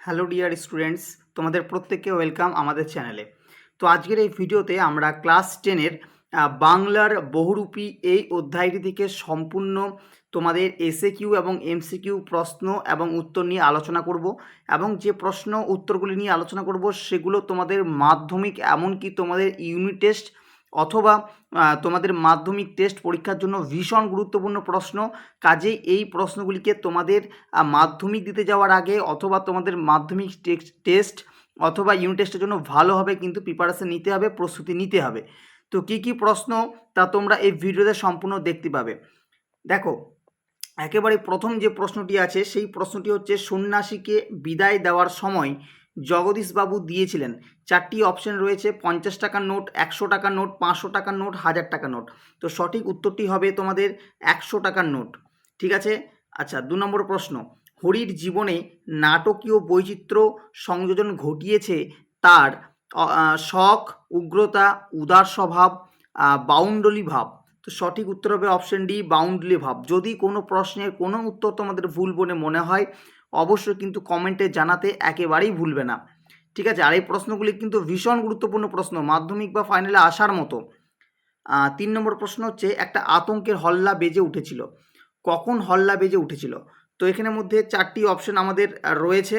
Hello dear students, তোমাদের প্রত্যেককে welcome আমাদের চ্যানেলে। তো আজকের এই ভিডিওতে আমরা ক্লাস টেনের বাংলার বহুরূপী এই অধ্যায়টি থেকে সম্পূর্ণ তোমাদের এসএ কিউ এবং এমসিকিউ প্রশ্ন এবং উত্তর নিয়ে আলোচনা করব এবং যে প্রশ্ন উত্তরগুলি নিয়ে আলোচনা করব সেগুলো তোমাদের মাধ্যমিক এমনকি তোমাদের ইউনিট টেস্ট অথবা তোমাদের মাধ্যমিক টেস্ট পরীক্ষার জন্য ভীষণ গুরুত্বপূর্ণ প্রশ্ন। কাজেই এই প্রশ্নগুলিকে তোমাদের মাধ্যমিক দিতে যাওয়ার আগে অথবা তোমাদের মাধ্যমিক টেস্ট অথবা ইউনিট টেস্টের জন্য ভালোভাবে কিন্তু প্রিপারেশন নিতে হবে, প্রস্তুতি নিতে হবে। তো কি কি প্রশ্ন তা তোমরা এই ভিডিওতে সম্পূর্ণ দেখতে পাবে। দেখো, একেবারে প্রথম যে প্রশ্নটি আছে, সেই প্রশ্নটি হচ্ছে, সন্ন্যাসীকে বিদায় দেওয়ার সময় জগদীশবাবু দিয়েছিলেন। চারটি অপশন রয়েছে, পঞ্চাশ টাকার নোট, একশো টাকার নোট, পাঁচশো টাকার নোট, হাজার টাকার নোট। তো সঠিক উত্তরটি হবে তোমাদের একশো টাকার নোট। ঠিক আছে? আচ্ছা দু নম্বর প্রশ্ন। হরির জীবনে নাটকীয় বৈচিত্র্য সংযোজন ঘটিয়েছে তার শখ, উগ্রতা, উদার স্বভাব বাউন্ডলি ভাব। তো সঠিক উত্তর হবে অপশন ডি বাউন্ডলি ভাব। যদি কোনো প্রশ্নের কোনো উত্তর তোমাদের ভুল বলে মনে হয় অবশ্যই কিন্তু কমেন্টে জানাতে একেবারেই ভুলবে না। ঠিক আছে? আর এই প্রশ্নগুলি কিন্তু ভীষণ গুরুত্বপূর্ণ প্রশ্ন, মাধ্যমিক বা ফাইনালে আসার মতো। তিন নম্বর প্রশ্ন হচ্ছে, একটা আতঙ্কের হল্লা বেজে উঠেছিল। কখন হল্লা বেজে উঠেছিল? তো এখানের মধ্যে চারটি অপশন আমাদের রয়েছে।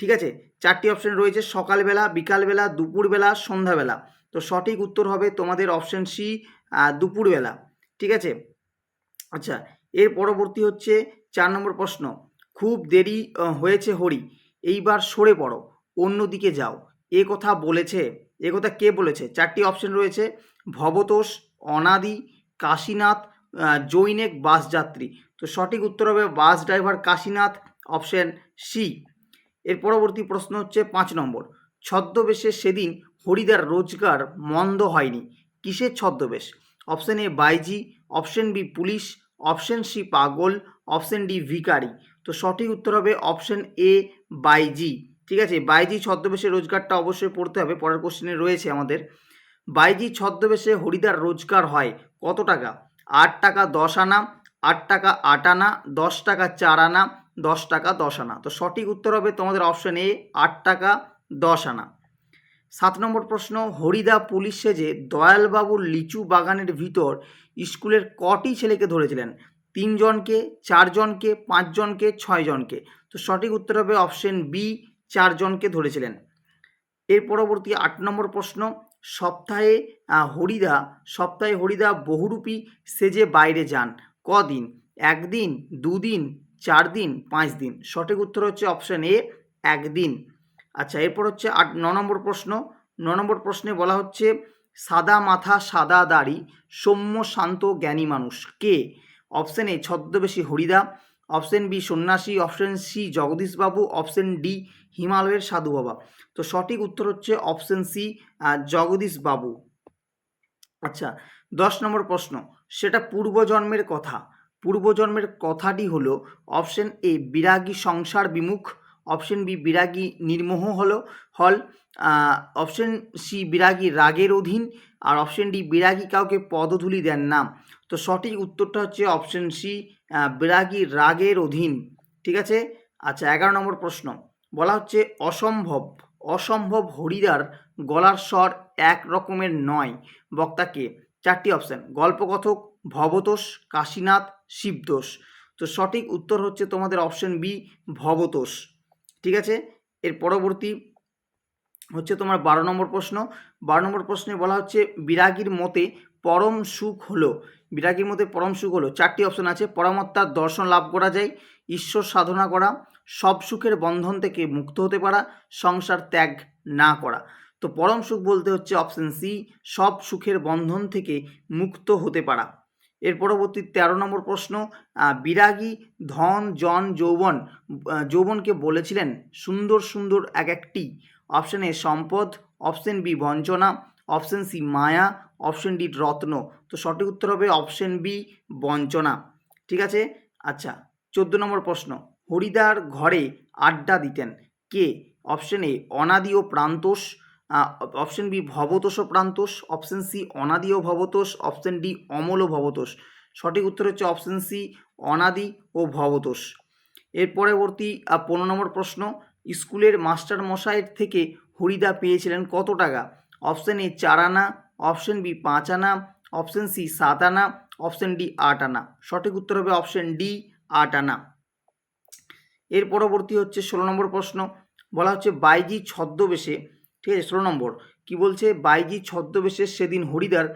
ঠিক আছে? চারটি অপশন রয়েছে, সকালবেলা, বিকালবেলা, দুপুরবেলা, সন্ধ্যাবেলা। তো সঠিক উত্তর হবে তোমাদের অপশন সি দুপুরবেলা। ঠিক আছে? আচ্ছা এর পরবর্তী হচ্ছে চার নম্বর প্রশ্ন। খুব দেরি হয়েছে হরি। এইবার সরে পড়ো, অন্যদিকে যাও। এ কথা বলেছে, এ কথা কে বলেছে? চারটি অপশন রয়েছে, ভবতোষ, অনাদি, কাশীনাথ জৈনেক বাস যাত্রী তো সঠিক উত্তর হবে bus driver Kashinath option C এর পরবর্তী প্রশ্ন হচ্ছে পাঁচ নম্বর। ছদ্মবেশে সেদিন হরিদার রোজগার মন্দ হয়নি। কিসের ছদ্মবেশ? Option A বাইজি option B police option C পাগল অপশন ডি ভিকারি তো সঠিক উত্তর হবে অপশন এ বাইজি ঠিক আছে? বাইজি ছদ্মবেশে রোজগারটা অবশ্যই পড়তে হবে, পরের কোশ্চেনে রয়েছে আমাদের। বাইজি ছদ্মবেশে হরিদার রোজগার হয় কত টাকা? আট টাকা দশ আনা, আট টাকা আট আনা, দশ টাকা চার আনা, দশ টাকা দশ আনা। তো সঠিক উত্তর হবে তোমাদের অপশন এ আট টাকা দশ আনা। সাত নম্বর প্রশ্ন, হরিদা পুলিশ সেজে দয়ালবাবুর লিচু বাগানের ভিতর স্কুলের কটি ছেলেকে ধরেছিলেন? তিনজনকে, চারজনকে, পাঁচজনকে, ছয়জনকে। তো সঠিক উত্তর হবে অপশন বি চারজনকে ধরেছিলেন। এর পরবর্তী আট নম্বর প্রশ্ন, সপ্তাহে হরিদা সপ্তাহে হরিদা বহুরূপী সেজে বাইরে যান। কদিন? একদিন, দুদিন চার দিন পাঁচ দিন সঠিক উত্তর হচ্ছে অপশন এ একদিন। আচ্ছা এরপর হচ্ছে আট, ন নম্বর প্রশ্ন। ন নম্বর প্রশ্নে বলা হচ্ছে, সাদা মাথা, সাদা দাড়ি, সৌম্য, শান্ত, জ্ঞানী মানুষ। কে? অপশন এ ছদ্মবেশী হরিদা অপশন বি সন্ন্যাসী অপশন সি জগদীশবাবু অপশন ডি হিমালয়ের সাধু বাবা তো সঠিক উত্তর হচ্ছে অপশন সি জগদীশবাবু আচ্ছা দশ নম্বর প্রশ্ন। সেটা পূর্বজন্মের কথা। পূর্বজন্মের কথাটি হলো অপশন এ বিরাগী সংসার বিমুখ অপশন বি, বিরাগী নির্মোহ হল হল অপশন সি, বিরাগী রাগের অধীন, আর অপশন ডি, বিরাগী কাউকে পদধূলি দেন না। তো সঠিক উত্তরটা হচ্ছে অপশন সি বিরাগী রাগের অধীন। ঠিক আছে? আচ্ছা এগারো নম্বর প্রশ্ন। বলা হচ্ছে অসম্ভব অসম্ভব হরিদার গলার স্বর এক রকমের নয়। বক্তাকে চারটি অপশান, গল্পকথক, ভবতোষ, কাশীনাথ, শিবদোষ। তো সঠিক উত্তর হচ্ছে তোমাদের অপশন বি, ভবতোষ। ঠিক আছে? এর পরবর্তী হচ্ছে তোমার বারো নম্বর প্রশ্ন। বারো নম্বর প্রশ্নে বলা হচ্ছে, বিরাগীর মতে পরম সুখ হলো। বিরাগীর মতে পরম সুখ হলো। চারটি অপশন আছে। পরমাত্মার দর্শন লাভ করা যায়, ঈশ্বর সাধনা করা, সব সুখের বন্ধন থেকে মুক্ত হতে পারা, সংসার ত্যাগ না করা। তো পরম সুখ বলতে হচ্ছে অপশন সি, সব সুখের বন্ধন থেকে মুক্ত হতে পারা। এর পরবর্তী তেরো নম্বর প্রশ্ন বিরাগী ধন, জন, যৌবন যৌবনকে বলেছিলেন সুন্দর সুন্দর এক একটি। অপশন এ সম্পদ অপশন বি বঞ্চনা অপশন সি মায়া অপশন ডি রত্ন। তো সঠিক উত্তর হবে অপশন বি বঞ্চনা। ঠিক আছে? আচ্ছা চোদ্দ নম্বর প্রশ্ন, হরিদার ঘরে আড্ডা দিতেন কে? Option A Anadi O Prantosh option B Bhabatosh Prantosh option C Anadi O Bhabatosh option D Amal ও ভবতোষ। সঠিক উত্তর হচ্ছে অপশন সি অনাদি ও ভবতোষ। এর পরবর্তী পনেরো নম্বর প্রশ্ন, স্কুলের মাস্টার মশাইয়ের থেকে হরিদা পেয়েছিলেন কত টাকা? অপশন এ চার আনা অপশন বি পাঁচ আনা অপশন সি সাত আনা অপশন ডি আট আনা। সঠিক উত্তর হবে অপশন ডি আট আনা। এর পরবর্তী হচ্ছে ষোলো নম্বর প্রশ্ন, বলা হচ্ছে বাইজি ছদ্মবেশে ঠিক আছে, ষোলো নম্বর। কি বলছে? বাইজি ছদ্মবেশে সেদিন হরিদার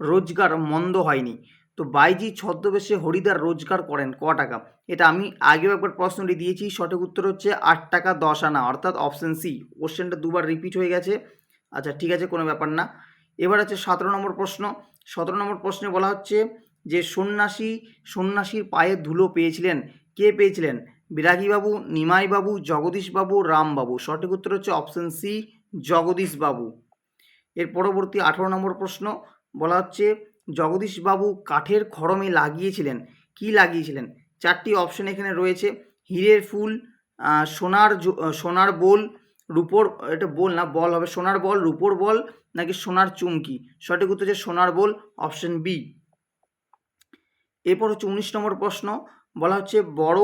রোজগার মন্দ হয়নি। তো বাইজি ছদ্মবেশে হরিদার রোজগার করেন ক টাকা? এটা আমি আগেও একবার প্রশ্নটি দিয়েছি, সঠিক উত্তর হচ্ছে আট টাকা দশ আনা, অর্থাৎ অপশন সি কোশ্চেনটা দুবার রিপিট হয়ে গেছে। আচ্ছা ঠিক আছে, কোনো ব্যাপার না। এবার হচ্ছে সতেরো নম্বর প্রশ্ন। সতেরো নম্বর প্রশ্নে বলা হচ্ছে যে, সন্ন্যাসী, সন্ন্যাসীর পায়ে ধুলো পেয়েছিলেন। কে পেয়েছিলেন? বিরাগীবাবু, নিমাইবাবু, জগদীশবাবু, রামবাবু। সঠিক উত্তর হচ্ছে অপশন সি জগদীশবাবু এর পরবর্তী আঠারো নম্বর প্রশ্ন বলা হচ্ছে জগদীশবাবু কাঠের খড়মে লাগিয়েছিলেন। কি লাগিয়েছিলেন? চারটি অপশন এখানে রয়েছে। হীরের ফুল সোনার সোনার বোল, রূপোর, এটা বল না, বল হবে। সোনার বল, রূপোর বল, নাকি সোনার চুমকি? সঠিক উত্তর হচ্ছে সোনার বল অপশন বি এরপর হচ্ছে উনিশ নম্বর প্রশ্ন বলা হচ্ছে, বড়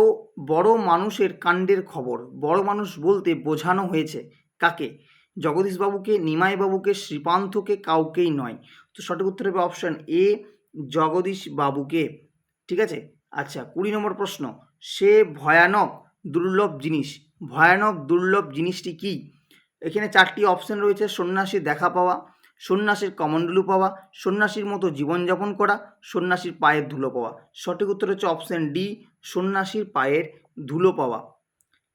বড় মানুষের কাণ্ডের খবর। বড় মানুষ বলতে বোঝানো হয়েছে কাকে? জগদীশবাবুকে, নিমাইবাবুকে, শ্রীপান্থকে কাউকেই নয়। তো সঠিক উত্তর হবে অপশান এ জগদীশ বাবুকে ঠিক আছে? আচ্ছা কুড়ি নম্বর প্রশ্ন। সে ভয়ানক, দুর্লভ জিনিস। ভয়ানক, দুর্লভ জিনিসটি কি? এখানে চারটি অপশন রয়েছে, সন্ন্যাসীর দেখা পাওয়া, সন্ন্যাসীর কমণ্ডলু পাওয়া, সন্ন্যাসীর মতো জীবনযাপন করা, সন্ন্যাসীর পায়ের ধুলো পাওয়া। সঠিক উত্তর হচ্ছে অপশন ডি সন্ন্যাসীর পায়ের ধুলো পাওয়া।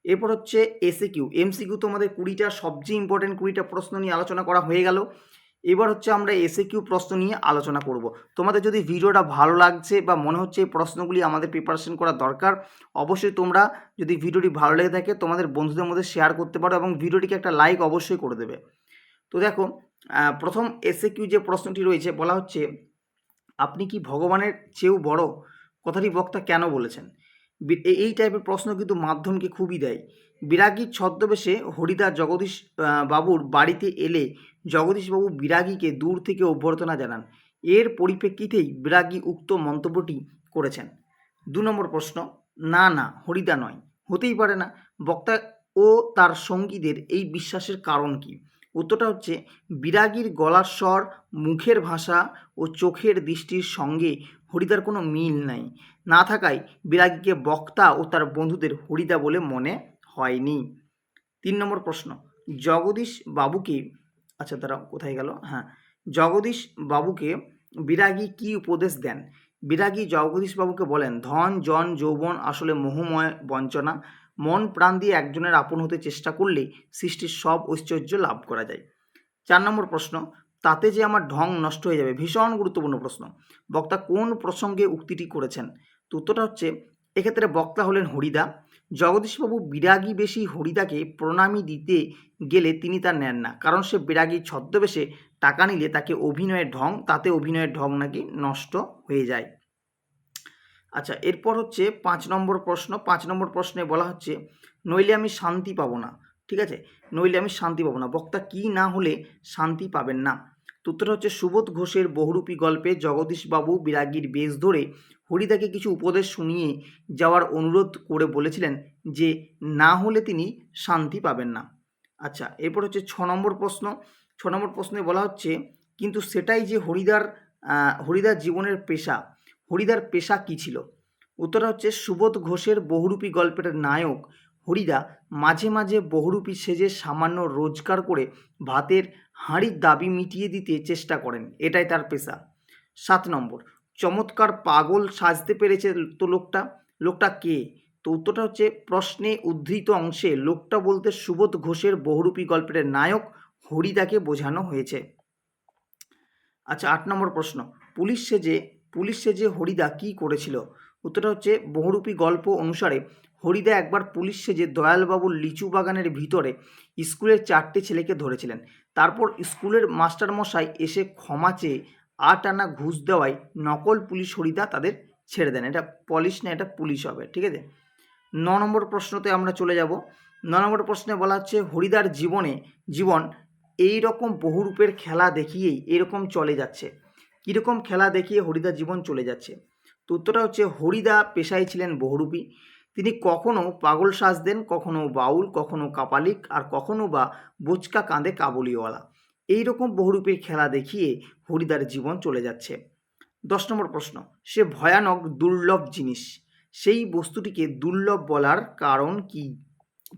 এরপর হচ্ছে এসে কিউ এমসিকিউ তোমাদের কুড়িটা, সবচেয়ে ইম্পর্টেন্ট কুড়িটা প্রশ্ন নিয়ে আলোচনা করা হয়ে গেল। এবার হচ্ছে আমরা এসে কিউ প্রশ্ন নিয়ে আলোচনা করব। তোমাদের যদি ভিডিওটা ভালো লাগছে বা মনে হচ্ছে এই প্রশ্নগুলি আমাদের প্রিপারেশন করা দরকার, অবশ্যই তোমরা যদি ভিডিওটি ভালো লেগে থাকে, তোমাদের বন্ধুদের মধ্যে শেয়ার করতে পারো এবং ভিডিওটিকে একটা লাইক অবশ্যই করে দেবে। তো দেখো প্রথম এসে কিউ যে প্রশ্নটি রয়েছে, বলা হচ্ছে, আপনি কি ভগবানের চেয়েও বড়? কথাটি বক্তা কেন বলেছেন? এই টাইপের প্রশ্ন কিন্তু মাধ্যমকে খুবই দেয়। বিরাগীর ছদ্মবেশে হরিদা জগদীশ বাবুর বাড়িতে এলে জগদীশবাবু বিরাগীকে দূর থেকে অভ্যর্থনা জানান। এর পরিপ্রেক্ষিতেই বিরাগী উক্ত মন্তব্যটি করেছেন। দু নম্বর প্রশ্ন, না না, হরিদা নয়। হতেই পারে না। বক্তা ও তার সঙ্গীদের এই বিশ্বাসের কারণ কি? উত্তরটা হচ্ছে, বিরাগীর গলার স্বর, মুখের ভাষা ও চোখের দৃষ্টির সঙ্গে হরিদার কোনো মিল নাই। না থাকায় বিরাগীকে বক্তা ও তার বন্ধুদের হরিদা বলে মনে হয়নি। তিন নম্বর প্রশ্ন, জগদীশ বাবুকে আচ্ছা তারা কোথায় গেল? হ্যাঁ জগদীশ বাবুকে বিরাগী কি উপদেশ দেন? বিরাগী জগদীশ বাবুকে বলেন, ধন, জন, যৌবন আসলে মোহময় বঞ্চনা। মন প্রাণ দিয়ে একজনের আপন হতে চেষ্টা করলে সৃষ্টির সব ঐশ্বর্য লাভ করা যায়। চার নম্বর প্রশ্ন তাতে যে আমার ঢং নষ্ট হয়ে যাবে, ভীষণ গুরুত্বপূর্ণ প্রশ্ন। বক্তা কোন প্রসঙ্গে উক্তিটি করেছেন? তো উত্তরটা হচ্ছে, এক্ষেত্রে বক্তা হলেন হরিদা। জগদীশবাবু বিরাগী বেশি হরিদাকে প্রণামী দিতে গেলে তিনি তা নেন না, কারণ সে বিরাগী ছদ্মবেশে টাকা নিলে তাকে অভিনয়ের ঢং, তাতে অভিনয়ের ঢং নাকি নষ্ট হয়ে যায়। আচ্ছা এরপর হচ্ছে পাঁচ নম্বর প্রশ্ন। পাঁচ নম্বর প্রশ্নে বলা হচ্ছে, নইলে আমি শান্তি পাবো না। ঠিক আছে? নইলে আমি শান্তি পাবো না। বক্তা কি না হলে শান্তি পাবেন না। তো হচ্ছে, সুবোধ ঘোষের বহুরূপী গল্পে জগদীশবাবু বিরাগীর বেশ ধরে হরিদাকে কিছু উপদেশ শুনিয়ে যাওয়ার অনুরোধ করে বলেছিলেন যে, না হলে তিনি শান্তি পাবেন না। আচ্ছা এরপর হচ্ছে ছ নম্বর প্রশ্ন। ছ নম্বর প্রশ্নে বলা হচ্ছে, কিন্তু সেটাই যে হরিদার হরিদার জীবনের পেশা, হরিদার পেশা কী ছিল? উত্তরটা হচ্ছে, সুবোধ ঘোষের বহুরূপী গল্পের নায়ক হরিদা মাঝে মাঝে বহুরূপী সেজে সামান্য রোজগার করে ভাতের হাঁড়ির দাবি মিটিয়ে দিতে চেষ্টা করেন, এটাই তার পেশা। সাত নম্বর, চমৎকার পাগল সাজতে পেরেছে তো লোকটা। লোকটা কে? তো উত্তরটা হচ্ছে, প্রশ্নে উদ্ধৃত অংশে লোকটা বলতে সুবোধ ঘোষের বহুরূপী গল্পের নায়ক হরিদাকে বোঝানো হয়েছে। আচ্ছা আট নম্বর প্রশ্ন, পুলিশ সেজে পুলিশ সেজে হরিদা কি করেছিল? উত্তরটা হচ্ছে, বহুরূপী গল্প অনুসারে হরিদা একবার পুলিশ সেজে দয়ালবাবুর লিচু বাগানের ভিতরে স্কুলের চারটে ছেলেকে ধরেছিলেন। তারপর স্কুলের মাস্টারমশাই এসে ক্ষমা চেয়ে আট আনা ঘুষ দেওয়ায় নকল পুলিশ হরিদা তাদের ছেড়ে দেন। এটা পলিশ না, এটা পুলিশ হবে, ঠিক আছে? ন নম্বর প্রশ্নতে আমরা চলে যাব। ন নম্বর প্রশ্নে বলা হচ্ছে, হরিদার জীবনে, জীবন এই রকম বহুরূপের খেলা দেখিয়েই এরকম চলে যাচ্ছে। কীরকম খেলা দেখিয়ে হরিদার জীবন চলে যাচ্ছে? তো উত্তরটা হচ্ছে, হরিদা পেশায় ছিলেন বহুরূপী। তিনি কখনো পাগল সাজ দেন, কখনো বাউল, কখনো কাপালিক, আর কখনো বা বোচকা কাঁদে কাবুলিওয়ালা। এই রকম বহুরূপের খেলা দেখিয়ে হরিদার জীবন চলে যাচ্ছে। দশ নম্বর প্রশ্ন, সে ভয়ানক দুর্লভ জিনিস। সেই বস্তুটিকে দুর্লভ বলার কারণ কি?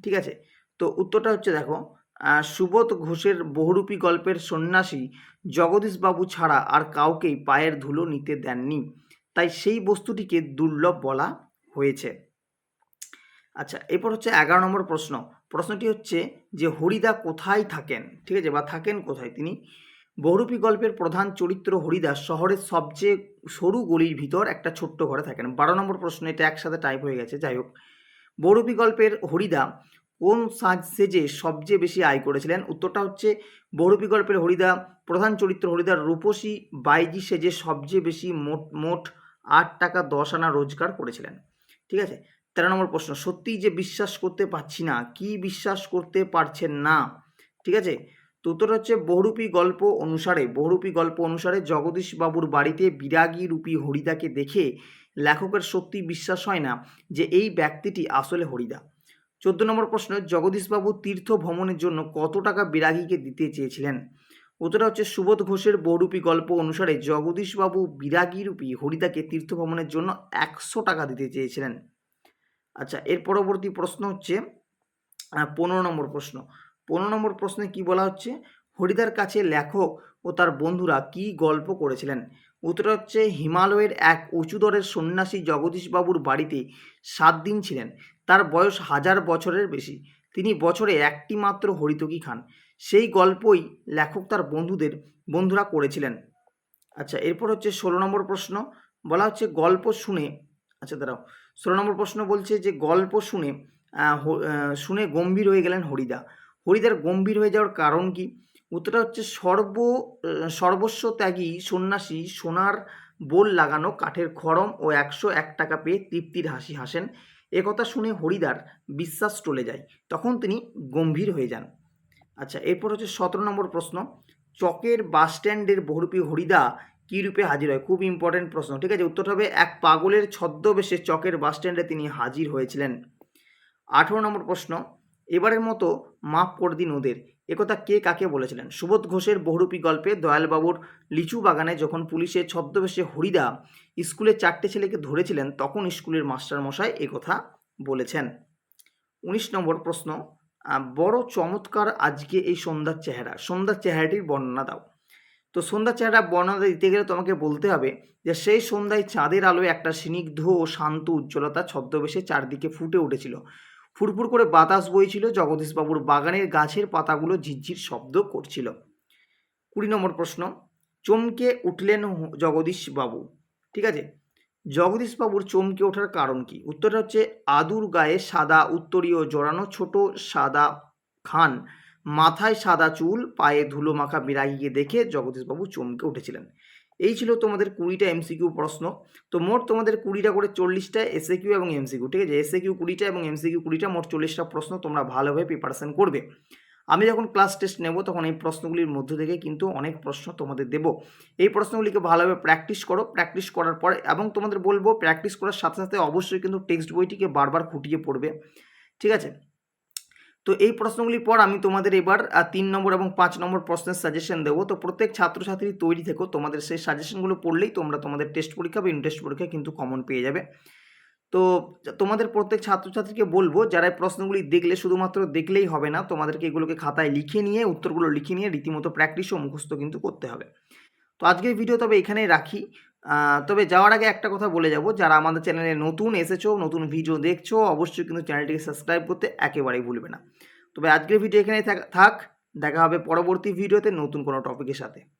ঠিক আছে? তো উত্তরটা হচ্ছে, দেখো সুবোধ ঘোষের বহুরূপী গল্পের সন্ন্যাসী জগদীশবাবু ছাড়া আর কাউকেই পায়ের ধুলো নিতে দেননি। তাই সেই বস্তুটিকে দুর্লভ বলা হয়েছে। আচ্ছা এরপর হচ্ছে এগারো নম্বর প্রশ্ন। প্রশ্নটি হচ্ছে যে হরিদা কোথায় থাকেন? ঠিক আছে, বা থাকেন কোথায় তিনি? বহুরূপী গল্পের প্রধান চরিত্র হরিদাস শহরের সবচেয়ে সরু গলির ভিতর একটা ছোট্ট ঘরে থাকেন। বারো নম্বর প্রশ্ন, এটা একসাথে টাইপ হয়ে গেছে, যাই হোক। বহুরূপী গল্পের হরিদা কোন সাজ সেজে সবচেয়ে বেশি আয় করেছিলেন? উত্তরটা হচ্ছে বহুরূপী গল্পের হরিদা, প্রধান চরিত্র হরিদার রূপসী বাইজি সেজে সবচেয়ে বেশি মোট মোট আট টাকা দশ আনা রোজগার করেছিলেন। ঠিক আছে? তেরো নম্বর প্রশ্ন, সত্যিই যে বিশ্বাস করতে পারছি না, কি বিশ্বাস করতে পারছেন না? ঠিক আছে? তো উত্তর হচ্ছে বহুরূপী গল্প অনুসারে, বহুরূপী গল্প অনুসারে জগদীশবাবুর বাড়িতে বিরাগী রূপী হরিদাকে দেখে লেখকের সত্যি বিশ্বাস হয় না যে এই ব্যক্তিটি আসলে হরিদা। চোদ্দ নম্বর প্রশ্ন, জগদীশবাবু তীর্থ ভ্রমণের জন্য কত টাকা বিরাগীকে দিতে চেয়েছিলেন? উত্তরটা হচ্ছে সুবোধ ঘোষের বহুরূপী গল্প অনুসারে জগদীশবাবু বিরাগী রূপী হরিদাকে তীর্থ ভ্রমণের জন্য একশো টাকা দিতে চেয়েছিলেন। আচ্ছা এর পরবর্তী প্রশ্ন হচ্ছে পনেরো নম্বর প্রশ্ন। পনেরো নম্বর প্রশ্নে কি বলা হচ্ছে? হরিদার কাছে লেখক ও তার বন্ধুরা কি গল্প করেছিলেন? উত্তর হচ্ছে, হিমালয়ের এক উঁচুদরের সন্ন্যাসী জগদীশবাবুর বাড়িতে সাত দিন ছিলেন। তার বয়স হাজার বছরের বেশি। তিনি বছরে একটি মাত্র হরিতকি খান। সেই গল্পই লেখক তার বন্ধুদের, বন্ধুরা করেছিলেন। আচ্ছা এরপর হচ্ছে ষোলো নম্বর প্রশ্ন। বলা হচ্ছে গল্প শুনে আচ্ছা দাঁড়াও। ষোলো নম্বর প্রশ্ন বলছে যে গল্প শুনে শুনে গম্ভীর হয়ে গেলেন হরিদা। হরিদার গম্ভীর হয়ে যাওয়ার কারণ কি? উত্তরটা হচ্ছে সর্ব সর্বস্ব ত্যাগী সন্ন্যাসী সোনার বোল লাগানো কাঠের খড়ম ও একশো এক টাকা পেয়ে তৃপ্তির হাসি হাসেন। একথা শুনে হরিদার বিশ্বাস টলে যায়। তখন তিনি গম্ভীর হয়ে যান। আচ্ছা এরপর হচ্ছে সতেরো নম্বর প্রশ্ন। চকের বাস স্ট্যান্ডের বহুরূপী হরিদা কী রূপে হাজির হয়? খুব ইম্পর্টেন্ট প্রশ্ন, ঠিক আছে? উত্তরটা হবে, এক পাগলের ছদ্মবেশে চকের বাস স্ট্যান্ডে তিনি হাজির হয়েছিলেন। আঠেরো নম্বর প্রশ্ন এবারের মতো মাফ করে দিন ওদের। একথা কে কাকে বলেছিলেন? সুবোধ ঘোষের বহুরূপী গল্পে দয়ালবাবুর লিচু বাগানে যখন পুলিশের ছদ্মবেশে হরিদা স্কুলের চারটে ছেলেকে ধরেছিলেন, তখন স্কুলের মাস্টারমশাই একথা বলেছেন। উনিশ নম্বর প্রশ্ন বড় চমৎকার আজকে এই সন্ধ্যার চেহারা। সন্ধ্যার চেহারাটির বর্ণনা দাও। তো সন্ধ্যার চেহারা বর্ণনা দিতে গেলে তোমাকে বলতে হবে যে, সেই সন্ধ্যায় চাঁদের আলোয় একটা স্নিগ্ধ ও শান্ত উজ্জ্বলতা ছদ্মবেশে চারদিকে ফুটে উঠেছিল। ফুরফুর করে বাতাস বইছিল, জগদীশবাবুর বাগানের গাছের পাতাগুলো ঝিরঝির শব্দ করছিল। কুড়ি নম্বর প্রশ্ন, চমকে উঠলেন জগদীশবাবু। ঠিক আছে? জগদীশবাবুর চমকে ওঠার কারণ কি? উত্তরটা হচ্ছে আদুর গায়ে সাদা উত্তরীয় জড়ানো ছোট সাদা খান। মাথায় সাদা চুল, পায়ে ধুলো মাখা বিরাগীকে দেখে জগদীশবাবু চমকে উঠেছিলেন। এই ছিল তোমাদের কুড়িটা এমসিকিউ প্রশ্ন। তো মোট তোমাদের কুড়িটা করে চল্লিশটা এসএ কিউ এবং এমসিকিউ ঠিক আছে? এসএ কিউ কুড়িটা এবং এমসিকিউ কুড়িটা, মোট চল্লিশটা প্রশ্ন তোমরা ভালোভাবে প্রিপারেশন করবে। আমি যখন ক্লাস টেস্ট নেব, তখন এই প্রশ্নগুলির মধ্য থেকে কিন্তু অনেক প্রশ্ন তোমাদের দেব। এই প্রশ্নগুলিকে ভালোভাবে প্র্যাকটিস করো। প্র্যাকটিস করার পর এবং তোমাদের বলব প্র্যাকটিস করার সাথে সাথে অবশ্যই কিন্তু টেক্সট বইটিকে বারবার খুঁটিয়ে পড়বে। ঠিক আছে? তো এই প্রশ্নগুলির পর আমি তোমাদের এবার তিন নম্বর এবং পাঁচ নম্বর প্রশ্নের সাজেশন দেবো। তো প্রত্যেক ছাত্রছাত্রী তৈরি থেকো। তোমাদের সেই সাজেশনগুলো পড়লেই তোমরা তোমাদের টেস্ট পরীক্ষা বা ইন্টারেস্ট পরীক্ষা কিন্তু কমন পেয়ে যাবে। তো তোমাদের প্রত্যেক ছাত্রছাত্রীকে বলব, যারা এই প্রশ্নগুলি দেখলে, শুধুমাত্র দেখলেই হবে না, তোমাদেরকে এগুলোকে খাতায় লিখে নিয়ে, উত্তরগুলো লিখে নিয়ে, রীতিমতো প্র্যাকটিসও মুখস্থ কিন্তু করতে হবে। তো আজকের ভিডিও তবে এখানেই রাখি। তবে যাওয়ার আগে একটা কথা বলে যাব। যারা আমাদের চ্যানেলে নতুন এসেছ, নতুন ভিডিও দেখছ, অবশ্যই কিন্তু চ্যানেলটিকে সাবস্ক্রাইব করতে একেবারেই ভুলবে না। তবে আজকের ভিডিও এখানেই থাক- দেখা হবে পরবর্তী ভিডিওতে নতুন কোনো টপিকের সাথে।